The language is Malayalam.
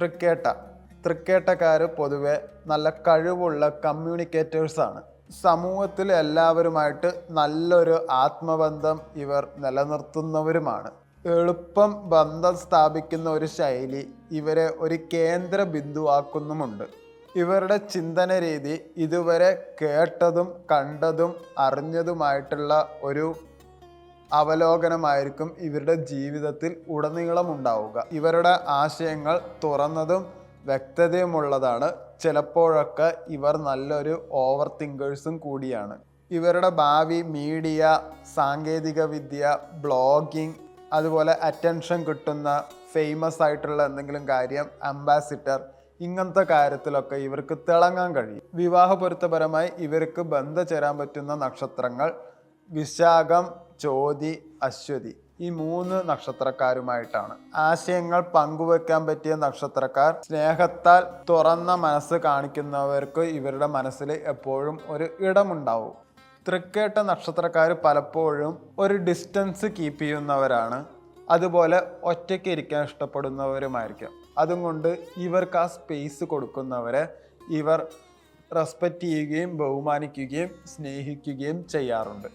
തൃക്കേട്ട. തൃക്കേട്ടക്കാർ പൊതുവെ നല്ല കഴിവുള്ള കമ്മ്യൂണിക്കേറ്റേഴ്സാണ്. സമൂഹത്തിൽ എല്ലാവരുമായിട്ട് നല്ലൊരു ആത്മബന്ധം ഇവർ നിലനിർത്തുന്നവരുമാണ്. എളുപ്പം ബന്ധം സ്ഥാപിക്കുന്ന ഒരു ശൈലി ഇവരെ ഒരു കേന്ദ്ര ബിന്ദുവാക്കുന്നുമുണ്ട്. ഇവരുടെ ചിന്തന രീതി ഇതുവരെ കേട്ടതും കണ്ടതും അറിഞ്ഞതുമായിട്ടുള്ള ഒരു അവലോകനമായിരിക്കും ഇവരുടെ ജീവിതത്തിൽ ഉടനീളം ഉണ്ടാവുക ഇവരുടെ ആശയങ്ങൾ തുറന്നതും വ്യക്തതയുമുള്ളതാണ്. ചിലപ്പോഴൊക്കെ ഇവർ നല്ലൊരു ഓവർ തിങ്കേഴ്സും കൂടിയാണ്. ഇവരുടെ ഭാവി മീഡിയ സാങ്കേതിക വിദ്യ ബ്ലോഗിംഗ് അതുപോലെ അറ്റൻഷൻ കിട്ടുന്ന ഫേമസ് ആയിട്ടുള്ള എന്തെങ്കിലും കാര്യം അംബാസിഡർ ഇങ്ങനത്തെ കാര്യത്തിലൊക്കെ ഇവർക്ക് തിളങ്ങാൻ കഴിയും. വിവാഹ പൊരുത്തപരമായി ഇവർക്ക് ബന്ധം ചേരാൻ പറ്റുന്ന നക്ഷത്രങ്ങൾ വിശാഖം ചോതി അശ്വതി. ഈ മൂന്ന് നക്ഷത്രക്കാരുമായിട്ടാണ്. ആശയങ്ങൾ പങ്കുവെക്കാൻ പറ്റിയ നക്ഷത്രക്കാർ സ്നേഹത്താൽ തുറന്ന മനസ്സ് കാണിക്കുന്നവർക്ക് ഇവരുടെ മനസ്സിൽ എപ്പോഴും ഒരു ഇടമുണ്ടാവും. തൃക്കേട്ട നക്ഷത്രക്കാർ പലപ്പോഴും ഒരു ഡിസ്റ്റൻസ് കീപ്പ് ചെയ്യുന്നവരാണ്. അതുപോലെ ഒറ്റയ്ക്ക് ഇരിക്കാൻ ഇഷ്ടപ്പെടുന്നവരുമായിരിക്കും. അതുകൊണ്ട് ഇവർക്ക് ആ സ്പേസ് കൊടുക്കുന്നവരെ ഇവർ റെസ്പെക്റ്റ് ചെയ്യുകയും ബഹുമാനിക്കുകയും സ്നേഹിക്കുകയും ചെയ്യാറുണ്ട്.